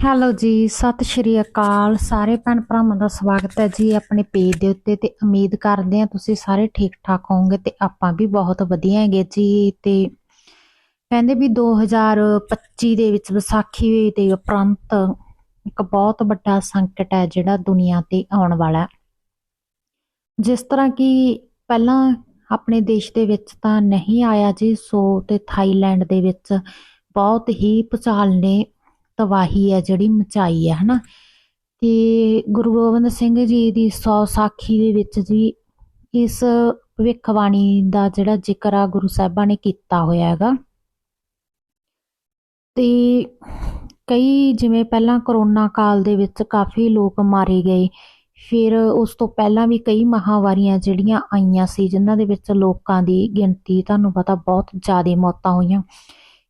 Hello ਜੀ, ਸਤਿ ਸ਼੍ਰੀ ਅਕਾਲ। ਸਾਰੇ ਭੈਣ ਭਰਾਵਾਂ ਦਾ ਸਵਾਗਤ ਹੈ ਜੀ ਆਪਣੇ ਪੇਜ ਦੇ ਉੱਤੇ ਤੇ ਉਮੀਦ ਕਰਦੇ ਹਾਂ ਤੁਸੀਂ ਸਾਰੇ ਠੀਕ ਠਾਕ ਹੋਵੋਗੇ ਤੇ ਆਪਾਂ ਵੀ ਬਹੁਤ ਵਧੀਆ ਹੈਗੇ ਜੀ ਤੇ ਕਹਿੰਦੇ ਵੀ 2025 ਦੇ ਵਿੱਚ ਵਿਸਾਖੀ ਦੇ ਉਪਰੰਤ ਇੱਕ ਬਹੁਤ ਵੱਡਾ ਸੰਕਟ ਹੈ ਜਿਹੜਾ ਦੁਨੀਆ ਤੇ ਆਉਣ ਵਾਲਾ ਜਿਸ ਤਰ੍ਹਾਂ ਕਿ ਪਹਿਲਾਂ ਆਪਣੇ ਦੇਸ਼ ਦੇ ਵਿੱਚ ਤਾਂ ਨਹੀਂ ਆਇਆ ਜੀ, ਸੋ ਤੇ ਥਾਈਲੈਂਡ ਦੇ ਵਿੱਚ ਬਹੁਤ ਹੀ ਭੂਚਾਲ ਨੇ ਤਬਾਹੀ ਹੈ, ਜਿਹੜੀ ਮਚਾਈ ਹੈ, ਹਨਾ? ਤੇ ਗੁਰੂ ਗੋਬਿੰਦ ਸਿੰਘ ਜੀ ਦੀ ਸੌ ਸਾਖੀ ਦੇ ਵਿੱਚ ਜੀ ਇਸ ਭਵਿੱਖਬਾਣੀ ਦਾ ਜਿਹੜਾ ਜ਼ਿਕਰ ਆ ਗੁਰੂ ਸਾਹਿਬਾਂ ਨੇ ਕੀਤਾ ਹੋਇਆ ਹੈਗਾ। ਤੇ ਕਈ ਜਿਵੇਂ ਪਹਿਲਾਂ ਕਰੋਨਾ ਕਾਲ ਦੇ ਵਿੱਚ ਕਾਫੀ ਲੋਕ ਮਾਰੇ ਗਏ, ਫਿਰ ਉਸ ਤੋਂ ਪਹਿਲਾਂ ਵੀ ਕਈ ਮਹਾਵਾਰੀਆਂ ਜਿਹੜੀਆਂ ਆਈਆਂ ਸੀ, ਜਿਨ੍ਹਾਂ ਦੇ ਵਿੱਚ ਲੋਕਾਂ ਦੀ ਗਿਣਤੀ, ਤੁਹਾਨੂੰ ਪਤਾ ਬਹੁਤ ਜ਼ਿਆਦਾ ਮੌਤਾਂ ਹੋਈਆਂ।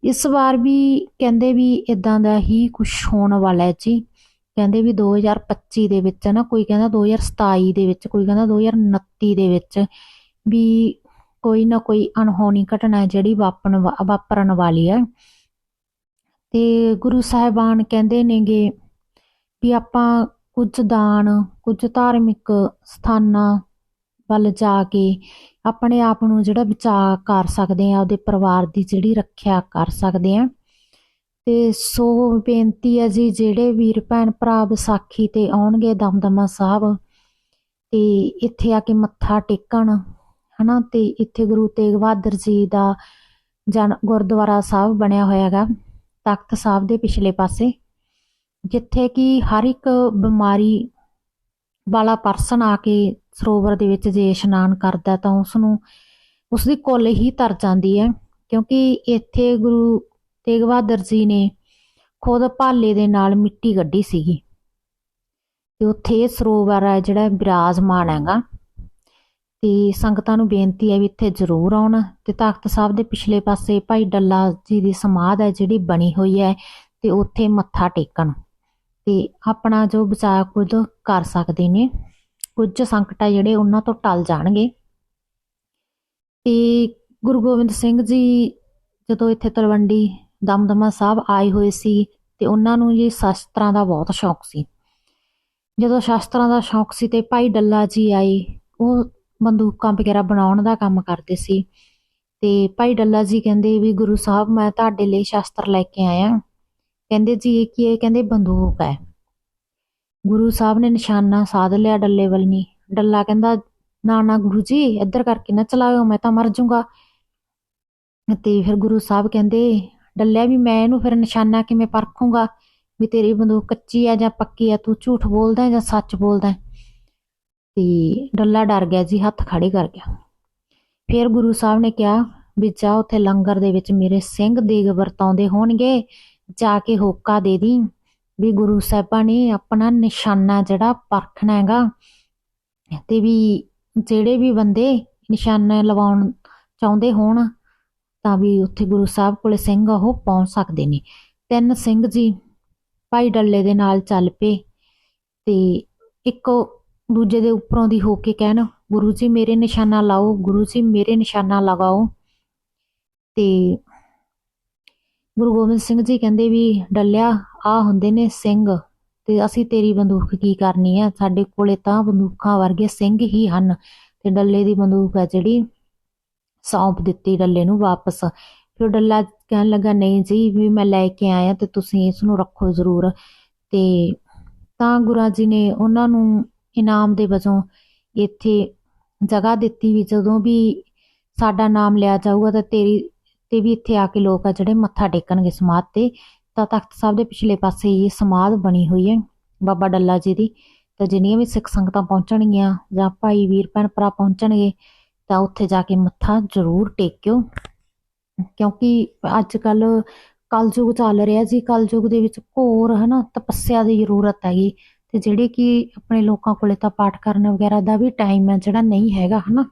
ਇਸ ਵਾਰ ਵੀ ਕਹਿੰਦੇ ਵੀ ਇਦਾਂ ਦਾ ਹੀ ਕੁਝ ਹੋਣ ਵਾਲਾ ਹੈ ਜੀ। ਕਹਿੰਦੇ ਵੀ 2025 ਦੇ ਵਿੱਚ ਨਾ ਕੋਈ ਕਹਿੰਦਾ 2027 ਦੇ ਵਿੱਚ, ਕੋਈ ਕਹਿੰਦਾ 2029 ਦੇ ਵਿੱਚ ਵੀ ਕੋਈ ਨਾ ਕੋਈ ਅਣਹੋਣੀ ਘਟਨਾ ਜਿਹੜੀ ਵਾਪਰਨ ਵਾ- ਵਾਪਰਨ ਵਾਲੀ ਹੈ। ਤੇ ਗੁਰੂ ਸਾਹਿਬਾਨ ਕਹਿੰਦੇ ਨੇਗੇ ਵੀ ਆਪਾਂ ਕੁਝ ਦਾਨ, ਕੁਝ ਧਾਰਮਿਕ ਸਥਾਨਾਂ ਵੱਲ ਜਾ ਕੇ ਆਪਣੇ ਆਪ ਨੂੰ ਜਿਹੜਾ ਬਚਾਅ ਕਰ ਸਕਦੇ ਆ, ਉਹਦੇ ਪਰਿਵਾਰ ਦੀ ਜਿਹੜੀ ਰੱਖਿਆ ਕਰ ਸਕਦੇ ਆ। ਤੇ ਸੋ ਬੇਨਤੀ ਹੈ ਜੀ, ਜਿਹੜੇ ਵੀਰ ਭੈਣ ਭਰਾ ਵਿਸਾਖੀ ਤੇ ਆਉਣਗੇ ਦਮਦਮਾ ਸਾਹਿਬ, ਤੇ ਇੱਥੇ ਆ ਕੇ ਮੱਥਾ ਟੇਕਣ, ਹਨਾ? ਤੇ ਇੱਥੇ ਗੁਰੂ ਤੇਗ ਬਹਾਦਰ ਜੀ ਦਾ ਜਨ ਗੁਰਦੁਆਰਾ ਸਾਹਿਬ ਬਣਿਆ ਹੋਇਆ ਹੈਗਾ, ਤਖਤ ਸਾਹਿਬ ਦੇ ਪਿਛਲੇ ਪਾਸੇ, ਜਿੱਥੇ ਕਿ ਹਰ ਇੱਕ ਬਿਮਾਰੀ ਵਾਲਾ ਪਰਸਨ ਆ ਕੇ ਸਰੋਵਰ ਦੇ ਵਿੱਚ ਜੇ ਇਸ਼ਨਾਨ ਕਰਦਾ ਤਾਂ ਉਸ ਨੂੰ ਉਸ ਦੀ ਕੁੱਲ ਹੀ ਤਰ ਜਾਂਦੀ ਹੈ, ਕਿਉਂਕਿ ਇੱਥੇ ਗੁਰੂ ਤੇਗ ਬਹਾਦਰ ਜੀ ਨੇ ਖੁਦ ਭਾਲੇ ਦੇ ਨਾਲ ਮਿੱਟੀ ਕੱਢੀ ਸੀਗੀ। ਤੇ ਉੱਥੇ ਇਹ ਸਰੋਵਰ ਹੈ ਜਿਹੜਾ ਬਿਰਾਜਮਾਨ ਹੈਗਾ। ਤੇ ਸੰਗਤਾਂ ਨੂੰ ਬੇਨਤੀ ਹੈ ਵੀ ਇੱਥੇ ਜ਼ਰੂਰ ਆਉਣ ਤੇ ਤਖਤ ਸਾਹਿਬ ਦੇ ਪਿਛਲੇ ਪਾਸੇ ਭਾਈ ਡੱਲਾ ਜੀ ਦੀ ਸਮਾਧ ਹੈ ਜਿਹੜੀ ਬਣੀ ਹੋਈ ਹੈ ਤੇ ਉੱਥੇ ਮੱਥਾ ਟੇਕਣ। ਤੇ ਆਪਣਾ ਜੋ ਬਚਾਅ ਖੁਦ ਕਰ ਸਕਦੇ ਨੇ, ਕੁਝ ਸੰਕਟ ਆ ਜਿਹੜੇ ਉਹਨਾਂ ਤੋਂ ਟਲ ਜਾਣਗੇ। ਤੇ ਗੁਰੂ ਗੋਬਿੰਦ ਸਿੰਘ ਜੀ ਜਦੋਂ ਇੱਥੇ ਤਲਵੰਡੀ ਦਮਦਮਾ ਸਾਹਿਬ ਆਏ ਹੋਏ ਸੀ ਤੇ ਉਹਨਾਂ ਨੂੰ ਜੀ ਸ਼ਸਤਰਾਂ ਦਾ ਬਹੁਤ ਸ਼ੌਕ ਸੀ। ਜਦੋਂ ਸ਼ਸਤਰਾਂ ਦਾ ਸ਼ੌਕ ਸੀ ਤੇ ਭਾਈ ਡੱਲਾ ਜੀ ਆਏ, ਉਹ ਬੰਦੂਕਾਂ ਵਗੈਰਾ ਬਣਾਉਣ ਦਾ ਕੰਮ ਕਰਦੇ ਸੀ। ਤੇ ਭਾਈ ਡੱਲਾ ਜੀ ਕਹਿੰਦੇ ਵੀ, ਗੁਰੂ ਸਾਹਿਬ, ਮੈਂ ਤੁਹਾਡੇ ਲਈ ਸ਼ਸਤਰ ਲੈ ਕੇ ਆਇਆ। ਕਹਿੰਦੇ ਜੀ ਇਹ ਕੀ ਹੈ? ਕਹਿੰਦੇ ਬੰਦੂਕ ਹੈ। ਗੁਰੂ ਸਾਹਿਬ ਨੇ ਨਿਸ਼ਾਨਾ ਸਾਧ ਲਿਆ ਡੱਲੇ ਵੱਲ ਨਹੀਂ ਡੱਲਾ ਕਹਿੰਦਾ, ਨਾ ਨਾ ਗੁਰੂ ਜੀ, ਇੱਧਰ ਕਰਕੇ ਨਾ ਚਲਾਇਓ, ਮੈਂ ਤਾਂ ਮਰ ਜਾਊਂਗਾ ਤੇ ਫਿਰ ਗੁਰੂ ਸਾਹਿਬ ਕਹਿੰਦੇ, ਡੱਲਿਆ ਵੀ ਮੈਂ ਇਹਨੂੰ ਫਿਰ ਨਿਸ਼ਾਨਾ ਕਿਵੇਂ ਪਰਖੂੰਗਾ? ਵੀ ਤੇਰੀ ਬੰਦੂਕ ਕੱਚੀ ਆ ਜਾਂ ਪੱਕੀ ਆ ਤੂੰ ਝੂਠ ਬੋਲਦਾ ਹੈ ਜਾਂ ਸੱਚ ਬੋਲਦਾ ਹੈ? ਤੇ ਡੱਲਾ ਡਰ ਗਿਆ ਜੀ, ਹੱਥ ਖੜੇ ਕਰ ਗਿਆ। ਫਿਰ ਗੁਰੂ ਸਾਹਿਬ ਨੇ ਕਿਹਾ, ਵੀ ਜਾ ਉੱਥੇ ਲੰਗਰ ਦੇ ਵਿੱਚ ਮੇਰੇ ਸਿੰਘ ਦੇਗ ਵਰਤਾਉਂਦੇ ਹੋਣਗੇ। ਜਾ ਕੇ ਹੋਕਾ ਦੇ ਦੀ ਵੀ ਗੁਰੂ ਸਾਹਿਬਾਂ ਨੇ ਆਪਣਾ ਨਿਸ਼ਾਨਾ ਜਿਹੜਾ ਪਰਖਣਾ ਹੈਗਾ ਤੇ ਵੀ ਜਿਹੜੇ ਵੀ ਬੰਦੇ ਨਿਸ਼ਾਨਾ ਲਵਾਉਣ ਚਾਹੁੰਦੇ ਹੋਣ ਤਾਂ ਵੀ ਉੱਥੇ ਗੁਰੂ ਸਾਹਿਬ ਕੋਲੇ ਸਿੰਘ ਉਹ ਪਹੁੰਚ ਸਕਦੇ ਨੇ। ਤਿੰਨ ਸਿੰਘ ਜੀ ਭਾਈ ਡੱਲੇ ਦੇ ਨਾਲ ਚੱਲ ਪਏ ਤੇ ਇੱਕੋ ਦੂਜੇ ਦੇ ਉੱਪਰੋਂ ਦੀ ਹੋ ਕੇ ਕਹਿਣ, ਗੁਰੂ ਜੀ, ਮੇਰੇ ਨਿਸ਼ਾਨਾ ਲਾਓ, ਗੁਰੂ ਜੀ, ਮੇਰੇ ਨਿਸ਼ਾਨਾ ਲਗਾਓ। ਤੇ ਗੁਰੂ ਗੋਬਿੰਦ ਸਿੰਘ ਜੀ ਕਹਿੰਦੇ ਵੀ ਡੱਲਿਆ ਆ ਹੁੰਦੇ ਨੇ ਸਿੰਘ ਤੇ ਅਸੀਂ ਤੇਰੀ ਬੰਦੂਕ ਕੀ ਕਰਨੀ ਹੈ ਸਾਡੇ ਕੋਲੇ ਤਾਂ ਬੰਦੂਕਾਂ ਵਰਗੇ ਸਿੰਘ ਹੀ ਹਨ ਤੇ ਡੱਲੇ ਦੀ ਬੰਦੂਕ ਹੈ ਜਿਹੜੀ, ਸੌਂਪ ਦਿੱਤੀ ਡੱਲੇ ਨੂੰ ਵਾਪਸ। ਫਿਰ ਡੱਲਾ ਕਹਿਣ ਲੱਗਾ, ਨਹੀਂ ਜੀ, ਵੀ ਮੈਂ ਲੈ ਕੇ ਆਇਆ ਤੇ ਤੁਸੀਂ ਇਸ ਨੂੰ ਰੱਖੋ ਜ਼ਰੂਰ। ਤੇ ਤਾਂ ਗੁਰੂ ਜੀ ਨੇ ਉਹਨਾਂ ਨੂੰ ਇਨਾਮ ਦੇ ਵਜੋਂ ਇੱਥੇ ਜਗ੍ਹਾ ਦਿੱਤੀ ਵੀ ਜਦੋਂ ਵੀ ਸਾਡਾ ਨਾਮ ਲਿਆ ਜਾਊਗਾ ਤਾਂ ਤੇਰੀ ਤੇ ਵੀ ਇੱਥੇ ਆ ਕੇ ਲੋਕ ਆ ਜਿਹੜੇ ਮੱਥਾ ਟੇਕਣਗੇ ਸਮਾਧ ਤੇ, ਤਾਂ ਤਖਤ ਸਾਹਿਬ ਦੇ ਪਿਛਲੇ ਪਾਸੇ ਇਹ ਸਮਾਧ ਬਣੀ ਹੋਈ ਹੈ ਬਾਬਾ ਡੱਲਾ ਜੀ ਦੀ। ਤਾਂ ਜਿੰਨੀਆਂ ਵੀ ਸਿੱਖ ਸੰਗਤਾਂ ਪਹੁੰਚਣਗੀਆਂ ਜਾਂ ਭਾਈ ਵੀਰ ਭੈਣ ਭਰਾ ਪਹੁੰਚਣਗੇ, ਤਾਂ ਉੱਥੇ ਜਾ ਕੇ ਮੱਥਾ ਜ਼ਰੂਰ ਟੇਕਿਓ। ਕਿਉਂਕਿ ਅੱਜ ਕੱਲ ਕਲਯੁਗ ਚੱਲ ਰਿਹਾ ਜੀ, ਕਲਯੁਗ ਦੇ ਵਿੱਚ ਘੋਰ ਹਨਾ, ਤਪੱਸਿਆ ਦੀ ਜ਼ਰੂਰਤ ਹੈਗੀ। ਤੇ ਜਿਹੜੇ ਕਿ ਆਪਣੇ ਲੋਕਾਂ ਕੋਲੇ ਤਾਂ ਪਾਠ ਕਰਨ ਵਗੈਰਾ ਦਾ ਵੀ ਟਾਈਮ ਹੈ ਜਿਹੜਾ ਨਹੀਂ ਹੈਗਾ ਹਨਾ।